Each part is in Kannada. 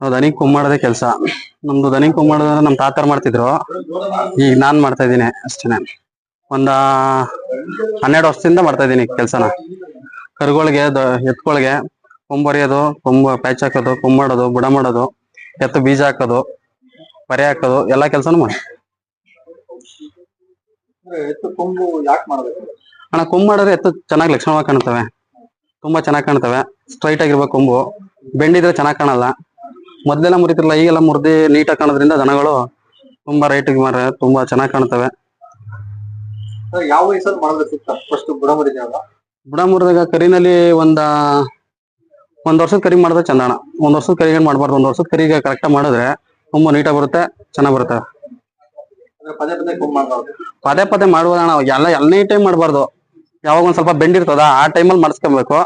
ನಾವು ದನಿ ಕುಮ್ಮಾಡೋದೇ ಕೆಲಸ. ನಮ್ದು ದನಿ ಕುಮ್ಮಾಡೋದಂದ್ರೆ ನಮ್ಮ ತಾತರು ಮಾಡ್ತಿದ್ರು. ಈಗ ನಾನ್ ಮಾಡ್ತಾ ಇದ್ದೀನಿ ಅಷ್ಟೇನೆ. ಒಂದ ಹನ್ನೆರಡು ವರ್ಷದಿಂದ ಮಾಡ್ತಾ ಇದ್ದೀನಿ ಕೆಲಸನ. ಕರುಗಳಿಗೆ ಎತ್ಕೊಳಗೆ ಕೊಂಬರಿಯೋದು ಕೊಂಬ ಪ್ಯಾಚ್ ಹಾಕೋದು ಕುಮ್ಮಾಡೋದು ಬುಡ ಮಾಡೋದು ಎತ್ತು ಬೀಜ ಹಾಕೋದು ಪರೆ ಹಾಕೋದು ಎಲ್ಲಾ ಕೆಲಸನೂ ಮಾಡಿ. ಅಣ್ಣ ಕೊಂಬು ಮಾಡಿದ್ರೆ ಎತ್ತು ಚೆನ್ನಾಗಿ ಲಕ್ಷಣವಾಗಿ ಕಾಣ್ತವೆ ತುಂಬಾ ಚೆನ್ನಾಗಿ ಕಾಣ್ತವೆ ಸ್ಟ್ರೈಟ್ ಆಗಿರ್ಬೇಕು ಕೊಂಬು. ಬೆಂಡಿದ್ರೆ ಚೆನ್ನಾಗಿ ಕಾಣಲ್ಲ. ಮೊದ್ಲೆಲ್ಲ ಮುರಿತಿರ್ಲ ಈಗೆಲ್ಲ ಮುರಿದಿ ನೀಟಾಗಿ ಕಾಣೋದ್ರಿಂದ ದನಗಳು ತುಂಬಾ ರೈಟ್ ಮಾರ ತುಂಬಾ ಚೆನ್ನಾಗಿ ಕಾಣ್ತವೆ. ಯಾವ ವಯಸ್ಸಲ್ಲಿ ಸೂಕ್ತ? ಫಸ್ಟ್ ಬುಡ ಮುರಿದಾಗ ಬುಡ ಮುರಿದಾಗ ಕರಿನಲ್ಲಿ ಒಂದ ಒಂದ್ ವರ್ಷದ ಕರಿ ಮಾಡಿದ್ರೆ ಚಂದ ಅಣ್ಣ ಒಂದ್ ವರ್ಷದ ಕರಿಗೆ ಮಾಡಬಾರ್ದು? ಒಂದ್ ವರ್ಷದ ಕರಿಗೆ ಕರೆಕ್ಟ್ ಮಾಡಿದ್ರೆ ತುಂಬಾ ನೀಟಾಗಿ ಬರುತ್ತೆ ಚೆನ್ನಾಗಿ ಬರುತ್ತೆ. ಪದೇ ಪದೇ ಕೊಂಬು ಎಲ್ಲ ಪದೇ ಪದೇ ಮಾಡ್ಬೋದು ಅಣ್ಣ ಎಲ್ಲ ಎಲ್ನೇ ಟೈಮ್ ಮಾಡಬಾರ್ದು. ಯಾವಾಗ ಒಂದ್ ಸ್ವಲ್ಪ ಬೆಂಡ್ ಇರ್ತದ ಆ ಟೈಮಲ್ಲಿ ಮಾಡಿಸ್ಕೊಬೇಕು.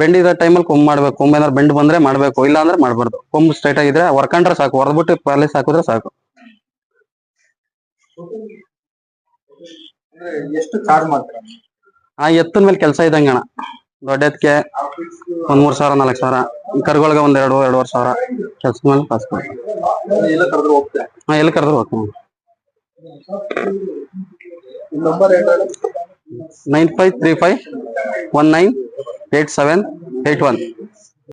ಬೆಂಡಿದ ಟೈಮಲ್ಲಿ ಕೊಂಬ್ ಮಾಡ್ಬೇಕು. ಕೊಂಬ್ ಏನಾದ್ರು ಬೆಂಡ್ ಬಂದ್ರೆ ಮಾಡ್ಬೇಕು. ಇಲ್ಲ ಅಂದ್ರೆ ಮಾಡ್ಬಾರ್ದು. ಕೊಂಬ್ ಸ್ಟ್ರೈಟ್ ಆಗಿದ್ರೆ ಹೊರ್ಕೊಂಡ್ರೆ ಸಾಕು. ಹೊರದ್ಬಿಟ್ಟು ಪ್ಯಾಲೇಸ್ ಹಾಕಿದ್ರೆ ಸಾಕು. ಎಷ್ಟು ಚಾರ್ಜ್ ಮಾಡ್ತಾರೆ? ಆ ಎತ್ತಿನ ಮೇಲೆ ಕೆಲಸ ಇದ್ದಂಗೆ ಅಣ್ಣ. ದೊಡ್ಡ ಎತ್ತಿಗೆ ಒಂದ್ ಮೂರ್ ಸಾವಿರ ನಾಲ್ಕು ಸಾವಿರ. ಕರ್ಗೊಳಗ ಒಂದ್ ಎರಡು ಎರಡುವರೆ ಸಾವಿರ. ಕೆಲ್ಸ ಮೇಲೆ ಕಾಸು ಹಾ ಎಲ್ಲಿ ಕರೆದ್ರು ಹೋಗ್ತೀನಿ nine five three five one nine 8781